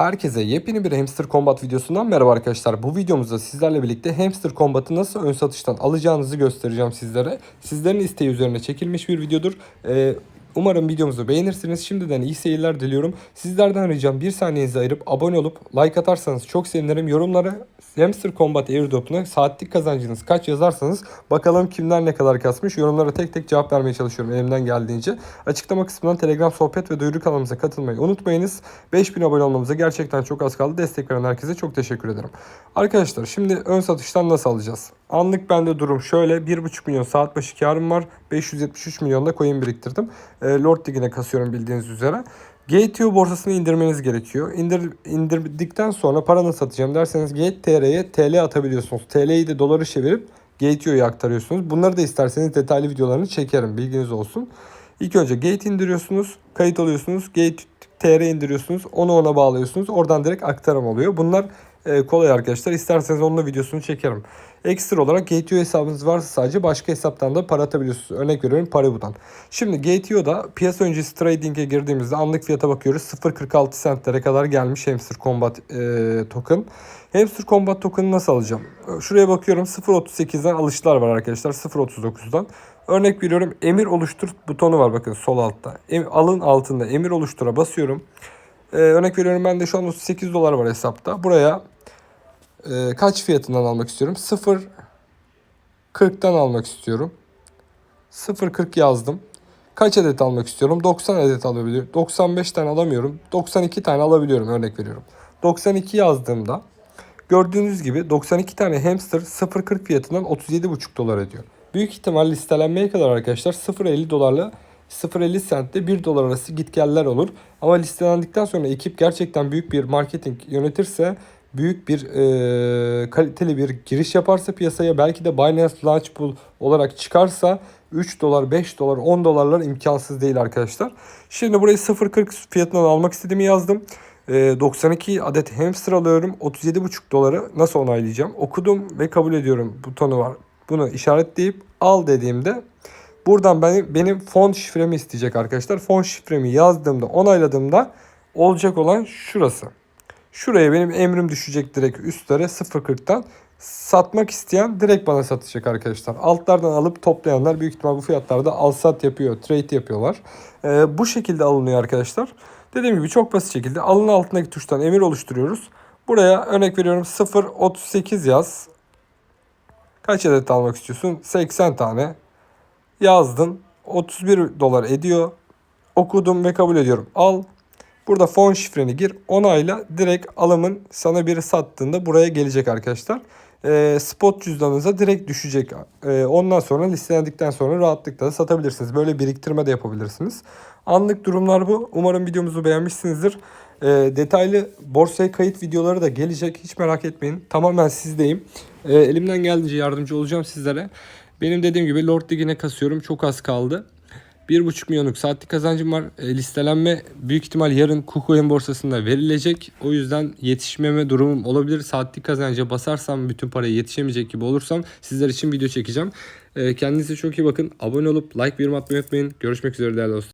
Herkese yepyeni bir Hamster Combat videosundan merhaba arkadaşlar. Bu videomuzda sizlerle birlikte Hamster Combat'ı nasıl ön satıştan alacağınızı göstereceğim sizlere. Sizlerin isteği üzerine çekilmiş bir videodur. Ee, umarım videomuzu beğenirsiniz. Şimdiden iyi seyirler diliyorum. Sizlerden ricam bir saniyenizi ayırıp abone olup like atarsanız çok sevinirim. Yorumlara Hamster Combat Airdrop'una saatlik kazancınız kaç yazarsanız bakalım kimler ne kadar kasmış. Yorumlara tek tek cevap vermeye çalışıyorum elimden geldiğince. Açıklama kısmından Telegram sohbet ve duyuru kanalımıza katılmayı unutmayınız. 5000 abone olmamıza gerçekten çok az kaldı. Destek veren herkese çok teşekkür ederim. Arkadaşlar şimdi ön satıştan nasıl alacağız? Anlık bende durum şöyle. 1,5 milyon saat başı karım var. 573 milyonda coin biriktirdim. E, Lord Dig'ine kasıyorum bildiğiniz üzere. GTO borsasını indirmeniz gerekiyor. İndir, indirdikten sonra paranı satacağım derseniz GTR'ye TL atabiliyorsunuz. TL'yi de doları çevirip GTO'ya aktarıyorsunuz. Bunları da isterseniz detaylı videolarını çekerim. Bilginiz olsun. İlk önce Gate indiriyorsunuz. Kayıt oluyorsunuz. Gate TR indiriyorsunuz. Onu ona bağlıyorsunuz. Oradan direkt aktarım oluyor. Bunlar e, kolay arkadaşlar. İsterseniz onun da videosunu çekerim. Ekstra olarak GTO hesabınız varsa sadece başka hesaptan da para atabiliyorsunuz. Örnek veriyorum Paribu'dan. Şimdi GTO'da piyasa öncesi trading'e girdiğimizde anlık fiyata bakıyoruz. 0.46 centlere kadar gelmiş Hamster Combat e, token. Hamster Combat token'ı nasıl alacağım? Şuraya bakıyorum 0.38'den alışlar var arkadaşlar. 0.39'dan. Örnek veriyorum emir oluştur butonu var bakın sol altta. Em, alın altında emir oluştura basıyorum. Ee, örnek veriyorum ben de şu an 38 dolar var hesapta. Buraya e, kaç fiyatından almak istiyorum? 0 40'tan almak istiyorum. 0.40 yazdım. Kaç adet almak istiyorum? 90 adet alabiliyorum. 95 tane alamıyorum. 92 tane alabiliyorum örnek veriyorum. 92 yazdığımda gördüğünüz gibi 92 tane hamster 0.40 fiyatından 37.5 dolar ediyor. Büyük ihtimal listelenmeye kadar arkadaşlar 0.50 dolarla 0.50 centte 1 dolar arası gitgeller olur. Ama listelendikten sonra ekip gerçekten büyük bir marketing yönetirse büyük bir e, kaliteli bir giriş yaparsa piyasaya belki de Binance Launch Pool olarak çıkarsa 3 dolar, 5 dolar, 10 dolarlar imkansız değil arkadaşlar. Şimdi burayı 0.40 fiyatından almak istediğimi yazdım. E, 92 adet hamster alıyorum. 37,5 doları nasıl onaylayacağım? Okudum ve kabul ediyorum butonu var. Bunu işaretleyip al dediğimde buradan benim, benim fon şifremi isteyecek arkadaşlar. Fon şifremi yazdığımda onayladığımda olacak olan şurası. Şuraya benim emrim düşecek direkt üstlere 0.40'tan. Satmak isteyen direkt bana satacak arkadaşlar. Altlardan alıp toplayanlar büyük ihtimal bu fiyatlarda al sat yapıyor, trade yapıyorlar. Ee, bu şekilde alınıyor arkadaşlar. Dediğim gibi çok basit şekilde alın altındaki tuştan emir oluşturuyoruz. Buraya örnek veriyorum 0.38 yaz. Kaç adet almak istiyorsun? 80 tane. Yazdın. 31 dolar ediyor. Okudum ve kabul ediyorum. Al. Burada fon şifreni gir. Onayla direkt alımın sana biri sattığında buraya gelecek arkadaşlar. E, spot cüzdanınıza direkt düşecek. E, ondan sonra listelendikten sonra rahatlıkla da satabilirsiniz. Böyle biriktirme de yapabilirsiniz. Anlık durumlar bu. Umarım videomuzu beğenmişsinizdir. E, detaylı borsaya kayıt videoları da gelecek. Hiç merak etmeyin. Tamamen sizdeyim. E, elimden geldiğince yardımcı olacağım sizlere. Benim dediğim gibi Lord Lig'ine kasıyorum. Çok az kaldı. 1,5 milyonluk saatlik kazancım var. E, listelenme büyük ihtimal yarın KuCoin borsasında verilecek. O yüzden yetişmeme durumum olabilir. Saatlik kazanca basarsam bütün paraya yetişemeyecek gibi olursam sizler için video çekeceğim. E, kendinize çok iyi bakın. Abone olup like yorum atmayı unutmayın. Görüşmek üzere değerli dostlar.